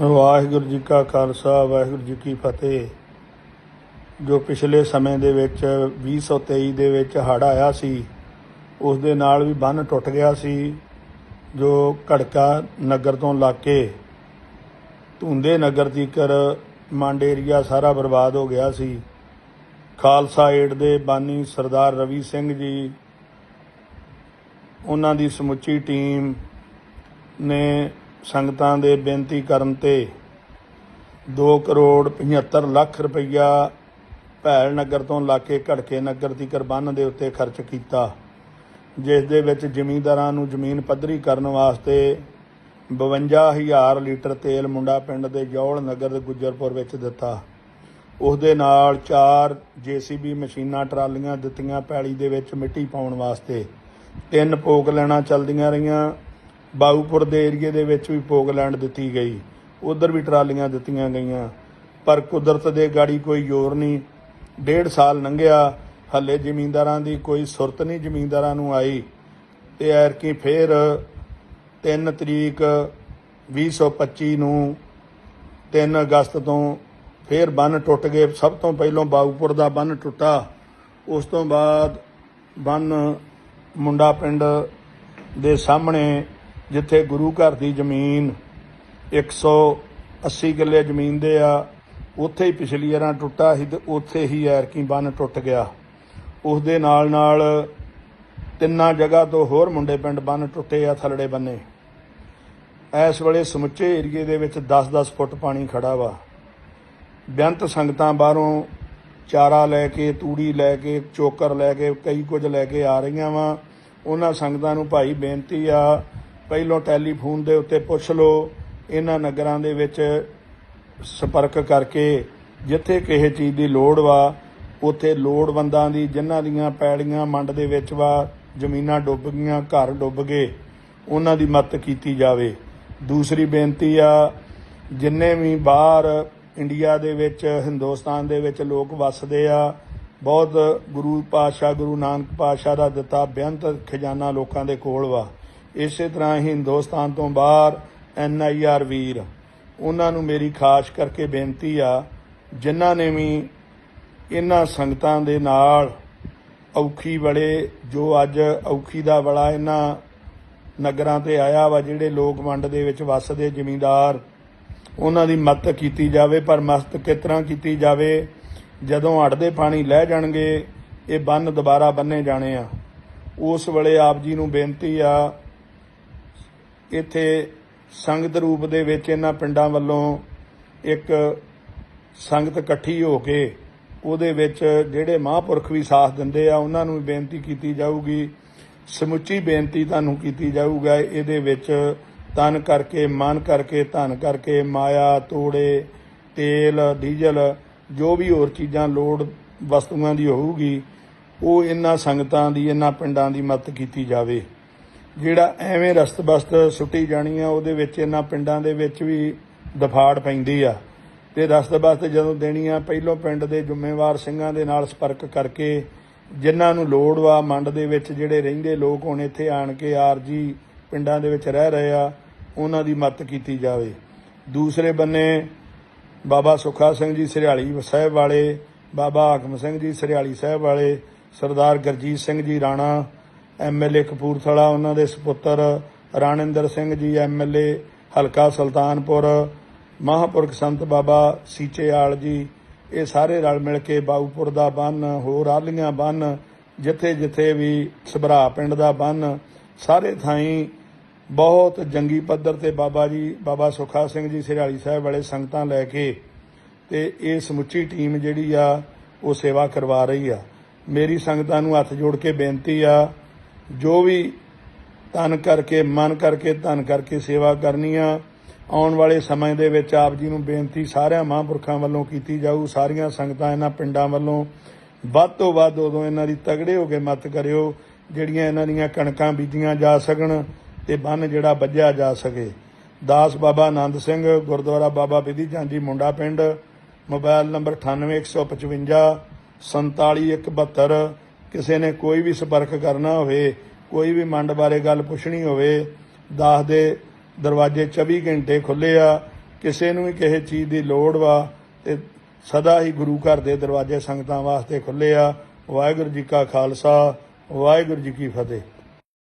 ਵਾਹਿਗੁਰੂ ਜੀ ਕਾ ਖਾਲਸਾ, ਵਾਹਿਗੁਰੂ ਜੀ ਕੀ ਫਤਿਹ। ਜੋ ਪਿਛਲੇ ਸਮੇਂ ਦੇ ਵਿੱਚ 2023 ਦੇ ਵਿੱਚ ਹੜ੍ਹ ਆਇਆ ਸੀ, ਉਸ ਦੇ ਨਾਲ ਵੀ ਬੰਨ ਟੁੱਟ ਗਿਆ ਸੀ, ਜੋ ਘੜਕਾ ਨਗਰ ਤੋਂ ਲਾ ਕੇ ਧੁੰਦੇ ਨਗਰ ਤੀਕਰ ਮੰਡ ਏਰੀਆ ਸਾਰਾ ਬਰਬਾਦ ਹੋ ਗਿਆ ਸੀ। ਖਾਲਸਾ ਏਡ ਦੇ ਬਾਨੀ ਸਰਦਾਰ ਰਵੀ ਸਿੰਘ ਜੀ, ਉਹਨਾਂ ਦੀ ਸਮੁੱਚੀ ਟੀਮ ਨੇ ਸੰਗਤਾਂ ਦੇ ਬੇਨਤੀ ਕਰਨ ਤੇ 2 ਕਰੋੜ 75 ਲੱਖ ਰੁਪਈਆ ਭੈਲ ਨਗਰ ਤੋਂ ਲਾ ਕੇ ਘੜਕੇ ਨਗਰ ਦੀ ਬੰਨ ਦੇ ਉੱਤੇ ਖਰਚ ਕੀਤਾ, ਜਿਸ ਦੇ ਵਿੱਚ ਜ਼ਮੀਂਦਾਰਾਂ ਨੂੰ ਜ਼ਮੀਨ ਪੱਧਰੀ ਕਰਨ ਵਾਸਤੇ 52000 ਲੀਟਰ ਤੇਲ ਮੁੰਡਾ ਪਿੰਡ ਦੇ ਜੌਲ ਨਗਰ ਦੇ ਗੁੱਜਰਪੁਰ ਵਿੱਚ ਦਿੱਤਾ। ਉਸ ਦੇ ਨਾਲ ਚਾਰ ਜੀਸੀਬੀ ਮਸ਼ੀਨਾਂ ਟਰਾਲੀਆਂ ਦਿੱਤੀਆਂ ਪੈਲੀ ਦੇ ਵਿੱਚ ਮਿੱਟੀ ਪਾਉਣ ਵਾਸਤੇ। ਤਿੰਨ ਪੋਕ ਲੈਣਾ ਚੱਲਦੀਆਂ ਰਹੀਆਂ। ਬਾਊਪੁਰ ਦੇ ਏਰੀਏ ਦੇ ਵਿੱਚ ਵੀ ਪੋਕ ਦਿੱਤੀ ਗਈ। ਉਧਰ ਵੀ ਟਰਾਲੀਆਂ ਦਿੱਤੀਆਂ ਗਈਆਂ। ਪਰ ਕੁਦਰਤ ਦੇ ਗਾੜੀ ਕੋਈ ਜ਼ੋਰ ਨਹੀਂ। ਡੇਢ ਸਾਲ ਲੰਘਿਆ। ਹੱਲੇ ਜ਼ਮੀਂਦਾਰਾਂ ਦੀ ਕੋਈ ਸੁਰਤ ਨਹੀਂ ਜ਼ਮੀਂਦਾਰਾਂ ਨੂੰ ਆਈ। ਤੇ ਐਰਕੀ ਫੇਰ 3 ਤਰੀਕ 2025 ਨੂੰ 3 ਅਗਸਤ ਤੋਂ ਫੇਰ ਬੰਨ ਟੁੱਟ ਗਏ। ਸਭ ਤੋਂ ਪਹਿਲਾਂ ਬਾਗਪੁਰ ਦਾ ਬੰਨ ਟੁੱਟਾ। ਉਸ ਤੋਂ ਬਾਅਦ ਬੰਨ ਮੁੰਡਾ ਪਿੰਡ ਦੇ ਸਾਹਮਣੇ ਜਿੱਥੇ ਗੁਰੂ ਘਰ ਦੀ ਜ਼ਮੀਨ 180 ਕਿੱਲੇ ਜ਼ਮੀਨ ਦੇ ਆ, ਉੱਥੇ ਹੀ ਪਿਛਲੀ ਵਾਰਾਂ ਟੁੱਟਾ ਸੀ ਤੇ ਉੱਥੇ ਹੀ ਐਰਕੀ ਬੰਨ ਟੁੱਟ ਗਿਆ। ਉਸ ਦੇ ਨਾਲ ਨਾਲ ਤਿੰਨਾਂ ਜਗ੍ਹਾ ਤੋਂ ਹੋਰ ਮੁੰਡੇ ਪਿੰਡ ਬੰਨ ਟੁੱਟੇ ਆ, ਥਲੜੇ ਬੰਨੇ। ਇਸ ਵੇਲੇ ਸਮੁੱਚੇ ਏਰੀਏ ਦੇ ਵਿੱਚ 10-10 ਫੁੱਟ ਪਾਣੀ ਖੜਾ ਵਾ। ਬੇਅੰਤ ਸੰਗਤਾਂ ਬਾਹਰੋਂ ਚਾਰਾ ਲੈ ਕੇ, ਤੂੜੀ ਲੈ ਕੇ, ਚੋਕਰ ਲੈ ਕੇ, ਕਈ ਕੁਝ ਲੈ ਕੇ ਆ ਰਹੀਆਂ ਵਾ। ਉਹਨਾਂ ਸੰਗਤਾਂ ਨੂੰ ਭਾਈ ਬੇਨਤੀ ਆ ਪਹਿਲੋਂ ਟੈਲੀਫੋਨ ਦੇ ਉੱਤੇ ਪੁੱਛ ਲਓ, ਇਹਨਾਂ ਨਗਰਾਂ ਦੇ ਵਿੱਚ ਸੰਪਰਕ ਕਰਕੇ ਜਿੱਥੇ ਕਿਸੇ ਚੀਜ਼ ਦੀ ਲੋੜ ਵਾ, ਉੱਥੇ ਲੋੜਵੰਦਾਂ ਦੀ ਜਿਨ੍ਹਾਂ ਦੀਆਂ ਪੈੜੀਆਂ ਮੰਡ ਦੇ ਵਿੱਚ ਵਾ, ਜ਼ਮੀਨਾਂ ਡੁੱਬ ਗਈਆਂ, ਘਰ ਡੁੱਬ ਗਏ, ਉਹਨਾਂ ਦੀ ਮਦਦ ਕੀਤੀ ਜਾਵੇ। ਦੂਸਰੀ ਬੇਨਤੀ ਆ, ਜਿੰਨੇ ਵੀ ਬਾਹਰ ਇੰਡੀਆ ਦੇ ਵਿੱਚ, ਹਿੰਦੁਸਤਾਨ ਦੇ ਵਿੱਚ ਲੋਕ ਵੱਸਦੇ ਆ, ਬਹੁਤ ਗੁਰੂ ਪਾਤਸ਼ਾਹ, ਗੁਰੂ ਨਾਨਕ ਪਾਤਸ਼ਾਹ ਦਾ ਦਿੱਤਾ ਬੇਅੰਤ ਖਜ਼ਾਨਾ ਲੋਕਾਂ ਦੇ ਕੋਲ ਵਾ। ਇਸੇ ਤਰ੍ਹਾਂ ਹੀ ਹਿੰਦੁਸਤਾਨ ਤੋਂ ਬਾਹਰ ਐਨ ਆਈ ਆਰ ਵੀਰ, ਉਹਨਾਂ ਨੂੰ ਮੇਰੀ ਖਾਸ ਕਰਕੇ ਬੇਨਤੀ ਆ, ਜਿਨ੍ਹਾਂ ਨੇ ਵੀ ਇਹਨਾਂ ਸੰਗਤਾਂ ਦੇ ਨਾਲ ਔਖੀ ਬੜੇ ਜੋ ਅੱਜ ਔਖੀ ਦਾ ਬੜਾ ਇਹਨਾਂ ਨਗਰਾਂ ਤੇ ਆਇਆ ਵਾ, ਜਿਹੜੇ ਲੋਕ ਮੰਡ ਦੇ ਵਿੱਚ ਵੱਸਦੇ ਜ਼ਮੀਂਦਾਰ, ਉਹਨਾਂ ਦੀ ਮਦਦ ਕੀਤੀ ਜਾਵੇ, ਪਰ ਮਸਤ ਕਿਸ ਤਰ੍ਹਾਂ ਕੀਤੀ ਜਾਵੇ? ਜਦੋਂ ਹੜਦੇ ਪਾਣੀ ਲੈ ਜਾਣਗੇ, ਇਹ ਬੰਨ ਦੁਬਾਰਾ ਬੰਨੇ ਜਾਣੇ ਆ। ਉਸ ਵੇਲੇ ਆਪ ਜੀ ਨੂੰ ਬੇਨਤੀ ਆ ਇੱਥੇ ਸੰਗਤ ਰੂਪ ਦੇ ਵਿੱਚ ਇਹਨਾਂ ਪਿੰਡਾਂ ਵੱਲੋਂ ਇੱਕ ਸੰਗਤ ਇਕੱਠੀ ਹੋ ਕੇ ਉਹਦੇ ਵਿੱਚ ਜਿਹੜੇ ਮਹਾਂਪੁਰਖ ਵੀ ਸਾਥ ਦਿੰਦੇ ਆ, ਉਹਨਾਂ ਨੂੰ ਵੀ ਬੇਨਤੀ ਕੀਤੀ ਜਾਊਗੀ। ਸਮੁੱਚੀ ਬੇਨਤੀ ਤੁਹਾਨੂੰ ਕੀਤੀ ਜਾਊਗਾ, ਇਹਦੇ ਵਿੱਚ ਤਨ ਕਰਕੇ, ਮਨ ਕਰਕੇ, ਧਨ ਕਰਕੇ, ਮਾਇਆ, ਤੋੜੇ, ਤੇਲ, ਡੀਜ਼ਲ, ਜੋ ਵੀ ਹੋਰ ਚੀਜ਼ਾਂ ਲੋੜ ਵਸਤੂਆਂ ਦੀ ਹੋਊਗੀ, ਉਹ ਇਹਨਾਂ ਸੰਗਤਾਂ ਦੀ, ਇਹਨਾਂ ਪਿੰਡਾਂ ਦੀ ਮਦਦ ਕੀਤੀ ਜਾਵੇ। ਜਿਹੜਾ ਐਵੇਂ ਰਸਤ-ਬਸਤ ਸੁੱਟੀ ਜਾਣੀ ਆ, ਉਹਦੇ ਵਿੱਚ ਇਹਨਾਂ ਪਿੰਡਾਂ ਦੇ ਵਿੱਚ ਵੀ ਦਫਾੜ ਪੈਂਦੀ ਆ। ਤੇ ਰਸਤ-ਬਸਤ ਜਦੋਂ ਦੇਣੀ ਆ ਪਹਿਲੋਂ ਪਿੰਡ ਦੇ ਜ਼ਿੰਮੇਵਾਰ ਸਿੰਘਾਂ ਦੇ ਨਾਲ ਸੰਪਰਕ ਕਰਕੇ ਜਿਨ੍ਹਾਂ ਨੂੰ ਲੋੜ ਵਾ, ਮੰਡ ਦੇ ਵਿੱਚ ਜਿਹੜੇ ਰਹਿੰਦੇ ਲੋਕ ਹੁਣ ਇੱਥੇ ਆਣ ਕੇ ਆਰਜੀ ਪਿੰਡਾਂ ਦੇ ਵਿੱਚ ਰਹਿ ਰਹੇ ਆ, ਉਹਨਾਂ ਦੀ ਮਦਦ ਕੀਤੀ ਜਾਵੇ। ਦੂਸਰੇ ਬੰਨੇ ਬਾਬਾ ਸੁਖਾ ਸਿੰਘ ਜੀ ਸਰਿਆਲੀ ਸਾਹਿਬ ਵਾਲੇ, ਬਾਬਾ ਹਾਕਮ ਸਿੰਘ ਜੀ ਸਰਿਆਲੀ ਸਾਹਿਬ ਵਾਲੇ, ਸਰਦਾਰ ਗਰਜੀਤ ਸਿੰਘ ਜੀ ਰਾਣਾ ਐਮਐਲਏ ਕਪੂਰਥਲਾ, ਉਹਨਾਂ ਦੇ ਸੁਪੁੱਤਰ ਰਾਣਿੰਦਰ ਸਿੰਘ ਜੀ ਐਮਐਲਏ ਹਲਕਾ ਸੁਲਤਾਨਪੁਰ, ਮਹਾਂਪੁਰਖ ਸੰਤ ਬਾਬਾ ਸੀਚੇਆਲ ਜੀ, ਇਹ ਸਾਰੇ ਰਲ ਮਿਲ ਕੇ ਬਾਊਪੁਰ ਦਾ ਬੰਨ, ਹੋਰ ਆਲੀਆਂ ਬੰਨ ਜਿੱਥੇ ਜਿੱਥੇ ਵੀ ਸਭਰਾ ਪਿੰਡ ਦਾ ਬੰਨ, ਸਾਰੇ ਥਾਈਂ ਬਹੁਤ ਜੰਗੀ ਪੱਧਰ ਤੇ ਬਾਬਾ ਜੀ, ਬਾਬਾ ਸੁਖਾ ਸਿੰਘ ਜੀ, ਸਿਰਾਲੀ ਸਾਹਿਬ ਵਾਲੇ ਸੰਗਤਾਂ ਲੈ ਕੇ ਤੇ ਇਹ ਸਮੁੱਚੀ ਟੀਮ ਜਿਹੜੀ ਆ, ਉਹ ਸੇਵਾ ਕਰਵਾ ਰਹੀ ਆ। ਮੇਰੀ ਸੰਗਤਾਂ ਨੂੰ ਹੱਥ ਜੋੜ ਕੇ ਬੇਨਤੀ ਆ ਜੋ ਵੀ ਤਨ ਕਰਕੇ, ਮਨ ਕਰਕੇ, ਧਨ ਕਰਕੇ ਸੇਵਾ ਕਰਨੀ ਆ, ਆਉਣ ਵਾਲੇ ਸਮੇਂ ਦੇ ਵਿੱਚ ਆਪ ਜੀ ਨੂੰ ਬੇਨਤੀ ਸਾਰਿਆਂ ਮਹਾਂਪੁਰਖਾਂ ਵੱਲੋਂ ਕੀਤੀ ਜਾਊ, ਸਾਰੀਆਂ ਸੰਗਤਾਂ ਇਹਨਾਂ ਪਿੰਡਾਂ ਵੱਲੋਂ। ਵੱਧ ਤੋਂ ਵੱਧ ਉਦੋਂ ਇਹਨਾਂ ਦੀ ਤਗੜੇ ਹੋ ਕੇ ਮਤ ਕਰਿਓ, ਜਿਹੜੀਆਂ ਇਹਨਾਂ ਦੀਆਂ ਕਣਕਾਂ ਬੀਜੀਆਂ ਜਾ ਸਕਣ ਤੇ ਬੰਨ ਜਿਹੜਾ ਵੱਜਿਆ ਜਾ ਸਕੇ। ਦਾਸ ਬਾਬਾ ਆਨੰਦ ਸਿੰਘ, ਗੁਰਦੁਆਰਾ ਬਾਬਾ ਬਿਧੀ ਚੰਦ ਜੀ ਮੁੰਡਾ ਪਿੰਡ, ਮੋਬਾਈਲ ਨੰਬਰ 98155 47172 ਕਿਸੇ ਨੇ ਕੋਈ ਵੀ ਸੰਪਰਕ ਕਰਨਾ ਹੋਵੇ, ਕੋਈ ਵੀ ਮੰਡ ਬਾਰੇ ਗੱਲ ਪੁੱਛਣੀ ਹੋਵੇ, ਦਾਸ ਦੇ ਦਰਵਾਜ਼ੇ 24 ਘੰਟੇ ਖੁੱਲੇ ਆ, ਕਿਸੇ ਨੂੰ ਵੀ ਕਿਸੇ ਚੀਜ਼ ਦੀ ਲੋੜ ਵਾ, ਤੇ ਸਦਾ ਹੀ ਗੁਰੂ ਘਰ ਦੇ ਦਰਵਾਜ਼ੇ ਸੰਗਤਾਂ ਵਾਸਤੇ ਖੁੱਲੇ ਆ। ਵਾਹਿਗੁਰੂ ਜੀ ਕਾ ਖਾਲਸਾ, ਵਾਹਿਗੁਰੂ ਜੀ ਕੀ ਫਤਿਹ।